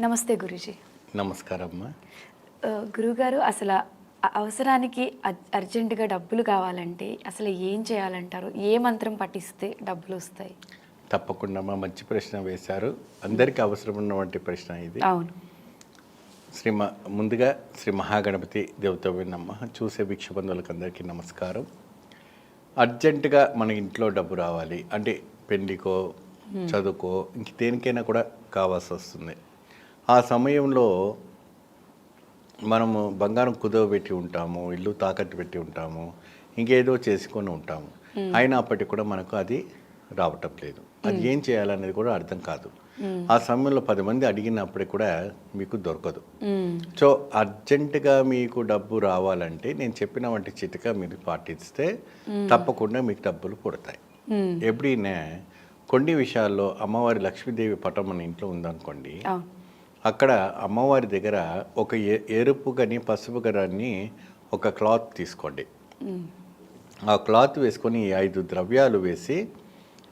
నమస్తే గురుజీ. నమస్కారం అమ్మా గురుగారు అసలు అవసరానికి అర్- అర్జెంటుగా డబ్బులు కావాలంటే అసలు ఏం చేయాలంటారు? ఏ మంత్రం పఠిస్తే డబ్బులు వస్తాయి? తప్పకుండా అమ్మా మంచి ప్రశ్న వేశారు. అందరికీ అవసరం ఉన్నటువంటి ప్రశ్న ఇది. అవును. శ్రీ మ- ముందుగా శ్రీ మహాగణపతి దేవత విన్నమ్మ. చూసే భిక్ష బంధువులకు అందరికీ నమస్కారం. అర్జెంటుగా మన ఇంట్లో డబ్బు రావాలి. అంటే పెళ్ళికో చదువుకో ఇంక దేనికైనా కూడా కావాల్సి వస్తుంది. ఆ సమయంలో మనము బంగారం కుదవబెట్టి ఉంటాము ఇల్లు తాకట్టు పెట్టి ఉంటాము ఇంకేదో చేసుకొని ఉంటాము. అయినప్పటికీ కూడా మనకు అది రావటం లేదు. అది ఏం చేయాలనేది కూడా అర్థం కాదు. ఆ సమయంలో పది మంది అడిగినప్పటికి కూడా మీకు దొరకదు. సో అర్జెంటుగా మీకు డబ్బు రావాలంటే నేను చెప్పిన వంటి చిటిక మీరు పాటిస్తే తప్పకుండా మీకు డబ్బులు పుడతాయి. ఎప్పుడైనా కొన్ని విషయాల్లో అమ్మవారి లక్ష్మీదేవి పటం మన ఇంట్లో ఉందనుకోండి. అక్కడ అమ్మవారి దగ్గర ఒక ఎరుపు కానీ పసుపు కానీ ఒక క్లాత్ తీసుకోండి. ఆ క్లాత్ వేసుకొని ఈ ఐదు ద్రవ్యాలు వేసి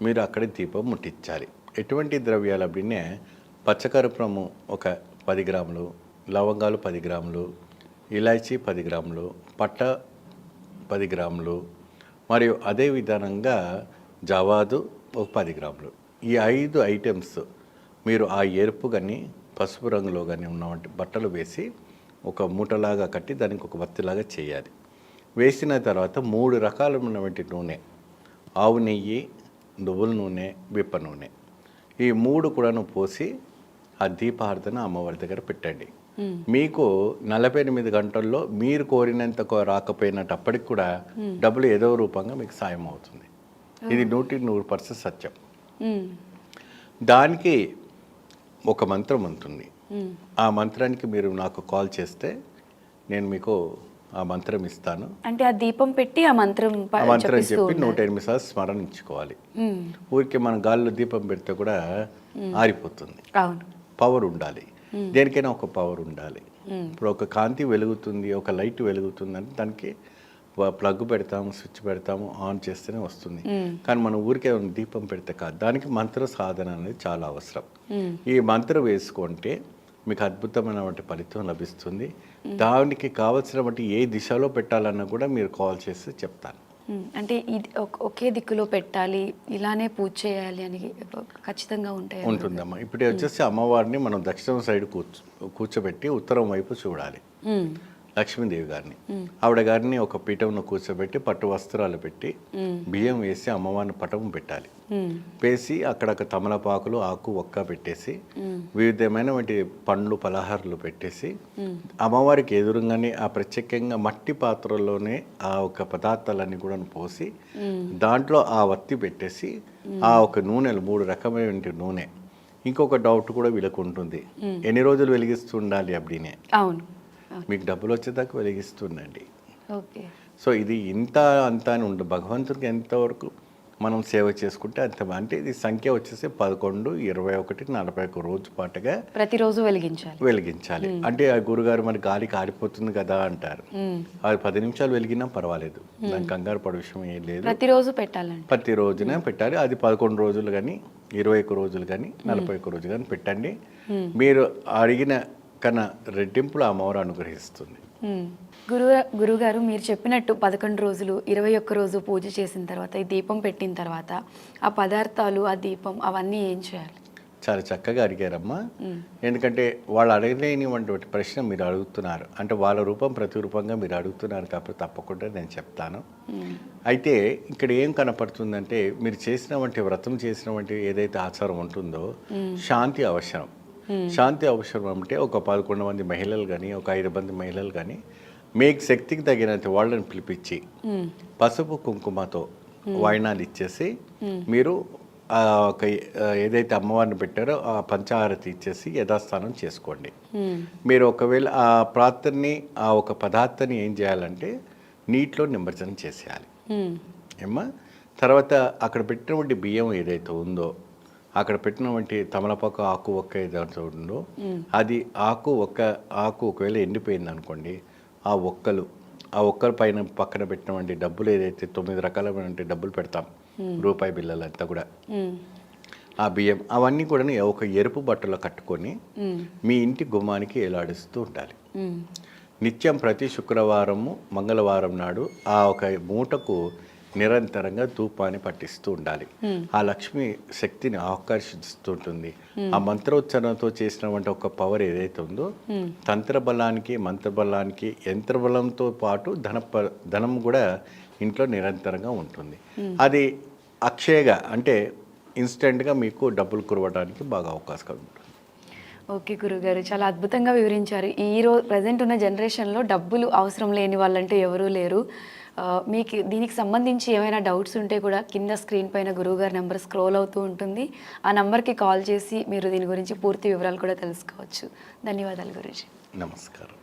మీరు అక్కడ దీపం ముట్టించాలి. ఎటువంటి ద్రవ్యాలు అప్పుడే పచ్చకర్పూరము ఒక పది గ్రాములు లవంగాలు పది గ్రాములు ఇలాచీ పది గ్రాములు పట్ట పది గ్రాములు మరియు అదే విధానంగా జవాదు ఒక పది గ్రాములు. ఈ ఐదు ఐటమ్స్ మీరు ఆ ఎరుపు కానీ పసుపు రంగులో కానీ ఉన్నటువంటి బట్టలు వేసి ఒక మూటలాగా కట్టి దానికి ఒక వత్తిలాగా చేయాలి. వేసిన తర్వాత మూడు రకాలైనటువంటి నూనె ఆవు నెయ్యి నువ్వుల నూనె విప్ప నూనె. ఈ మూడు కూడాను పోసి ఆ దీపార్థన అమ్మవారి దగ్గర పెట్టండి. మీకు నలభై ఎనిమిది గంటల్లో మీరు కోరినంత రాకపోయినప్పటికి కూడా డబ్బులు ఏదో రూపంగా మీకు సాయం అవుతుంది. ఇది నూటి నూరు పర్సెంట్ సత్యం. దానికి ఒక మంత్రం ఉంటుంది. ఆ మంత్రానికి మీరు నాకు కాల్ చేస్తే నేను మీకు ఆ మంత్రం ఇస్తాను అంటే ఆ దీపం పెట్టి ఆ మంత్రం ఆ మంత్రం చెప్పి నూట. ఎనిమిది సార్లు స్మరణించుకోవాలి. ఊరికే మన గాల్లో దీపం పెడితే కూడా ఆరిపోతుంది పవర్ ఉండాలి దేనికైనా ఒక పవర్ ఉండాలి. ఇప్పుడు ఒక కాంతి వెలుగుతుంది ఒక లైట్ వెలుగుతుంది అంటే దానికి ప్లగ్ పెడతాము స్విచ్ పెడతాము ఆన్ చేస్తేనే వస్తుంది. కానీ మనం ఊరికే దీపం పెడితే కాదు. దానికి మంత్ర సాధన అనేది చాలా అవసరం. ఈ మంత్రం వేసుకుంటే మీకు అద్భుతమైనటువంటి ఫలితం లభిస్తుంది. దానికి కావలసినటువంటి ఏ దిశలో పెట్టాలన్నా కూడా మీరు కాల్ చేసి చెప్తాను. అంటే ఇది ఒక- దిక్కులో పెట్టాలి ఇలానే పూజ చేయాలి అని ఖచ్చితంగా ఉంటాయి? ఉంటుందమ్మా. ఇప్పుడు వచ్చేసి అమ్మవారిని మనం దక్షిణం సైడ్ కూర్చో కూర్చోబెట్టి ఉత్తరం వైపు చూడాలి. లక్ష్మీదేవి గారిని. ఆవిడ గారిని ఒక పీఠంలో కూర్చోబెట్టి పట్టు వస్త్రాలు పెట్టి. బియ్యం వేసి అమ్మవారిని పటం పెట్టాలి. వేసి అక్కడ తమలపాకులు ఆకు ఒక్క పెట్టేసి మ్మ్. వివిధమైనటువంటి పండ్లు పలహారాలు పెట్టేసి అమ్మవారికి ఎదురుగానే ఆ ప్రత్యేకంగా మట్టి పాత్రలోనే ఆ ఒక పదార్థాలన్నీ కూడా పోసి దాంట్లో ఆ వత్తి పెట్టేసి ఆ ఒక నూనెలు మూడు రకమైన నూనె. ఇంకొక డౌట్ కూడా వీళ్ళకు ఉంటుంది. ఎన్ని రోజులు వెలిగిస్తుండాలి అప్పుడినే అవును అవును. మీకు డబ్బులు వచ్చేదాకా వెలిగిస్తుండండి ఓకే సో ఇది ఇంత అంత అని ఉండదు భగవంతుడికి ఎంతవరకు మనం సేవ చేసుకుంటే అంత అంటే ఇది సంఖ్య వచ్చేసి పదకొండు ఇరవై ఒకటి నలభై ఒక రోజు పాటుగా ప్రతిరోజు వెలిగించాలి. వెలిగించాలి. అంటే ఆ గురుగారు మరి గాలి కారిపోతుంది కదా అంటారు. మ్మ్. అది పది నిమిషాలు వెలిగినా పర్వాలేదు. దానికి కంగారు పడే విషయం ఏం లేదు. ప్రతిరోజు పెట్టాలండి. ప్రతి రోజున పెట్టాలి. అది పదకొండు రోజులు కానీ ఇరవై ఒక్క రోజులు కానీ నలభై ఒక్క రోజులు కానీ పెట్టండి. మీరు అడిగిన కన్నా రెట్టింపులు అమ్మవారు అనుగ్రహిస్తుంది. మ్మ్. గురు గురుగారు మీరు చెప్పినట్టు పదకొండు రోజులు ఇరవై ఒక్క రోజు పూజ చేసిన తర్వాత ఈ దీపం పెట్టిన తర్వాత ఆ పదార్థాలు ఆ దీపం అవన్నీ ఏం చేయాలి? చాలా చక్కగా అడిగారమ్మా. ఎందుకంటే వాళ్ళు అడగలేనివంటి ప్రశ్న మీరు అడుగుతున్నారు. అంటే వాళ్ళ రూపం ప్రతిరూపంగా మీరు అడుగుతున్నారు కాబట్టి తప్పకుండా నేను చెప్తాను. అయితే ఇక్కడ ఏం కనపడుతుందంటే మీరు చేసినటువంటి వ్రతం చేసినటువంటి ఏదైతే ఆచారం ఉంటుందో శాంతి అవసరం. శాంతి అవసరం అంటే ఒక పదకొండు మంది మహిళలు కానీ ఒక ఐదు మంది మహిళలు కానీ మీకు శక్తికి తగినంత వాళ్ళని పిలిపించి. పసుపు కుంకుమతో వాయినాలు ఇచ్చేసి మీరు ఒక ఏదైతే అమ్మవారిని పెట్టారో ఆ పంచాహారతి ఇచ్చేసి యథాస్థానం చేసుకోండి. మీరు ఒకవేళ ఆ ప్రార్థనని ఆ ఒక పదార్థాన్ని ఏం చేయాలంటే నీటిలో నిమజ్జనం చేసేయాలి మ్మ్. ఏమ్మా తర్వాత అక్కడ పెట్టినటువంటి బియ్యం ఏదైతే ఉందో అక్కడ పెట్టినటువంటి తమలపాకు ఆకు ఒక్క ఏదైతే ఉందో అది ఆకు ఒక్క ఆకు ఒకవేళ ఎండిపోయింది అనుకోండి ఆ ఒక్కలు ఆ ఒక్కల పైన పక్కన పెట్టినటువంటి డబ్బులు ఏదైతే తొమ్మిది రకాలైనటువంటి డబ్బులు పెడతాం రూపాయి బిల్లలు అంతా కూడా. ఆ బియ్యం అవన్నీ కూడా ఒక ఎరుపు బట్టలో కట్టుకొని. మీ ఇంటి గుమ్మానికి ఏలాడిస్తూ ఉండాలి. నిత్యం ప్రతి శుక్రవారము మంగళవారం నాడు ఆ ఒక మూటకు నిరంతరంగా ధూపాన్ని పట్టిస్తూ ఉండాలి. ఆ లక్ష్మి శక్తిని ఆకర్షిస్తుంటుంది. ఆ మంత్రోచ్చరణతో చేసినటువంటి ఒక పవర్ ఏదైతే ఉందో తంత్ర బలానికి మంత్ర బలానికి యంత్ర బలంతో పాటు ధన ధనం కూడా ఇంట్లో నిరంతరంగా ఉంటుంది. అది అక్షయగా అంటే ఇన్స్టెంట్గా మీకు డబ్బులు కురవడానికి బాగా అవకాశం ఉంటుంది. ఓకే గురుగారు చాలా అద్భుతంగా వివరించారు. ఈ రోజు ప్రజెంట్ ఉన్న జనరేషన్లో డబ్బులు అవసరం లేని వాళ్ళంటూ ఎవరూ లేరు. మీకు దీనికి సంబంధించి ఏమైనా డౌట్స్ ఉంటే కూడా కింద స్క్రీన్ పైన గురువుగారి నెంబర్ స్క్రోల్ అవుతూ ఉంటుంది. ఆ నెంబర్కి కాల్ చేసి మీరు దీని గురించి పూర్తి వివరాలు కూడా తెలుసుకోవచ్చు. ధన్యవాదాలు గురుజీ. నమస్కారం.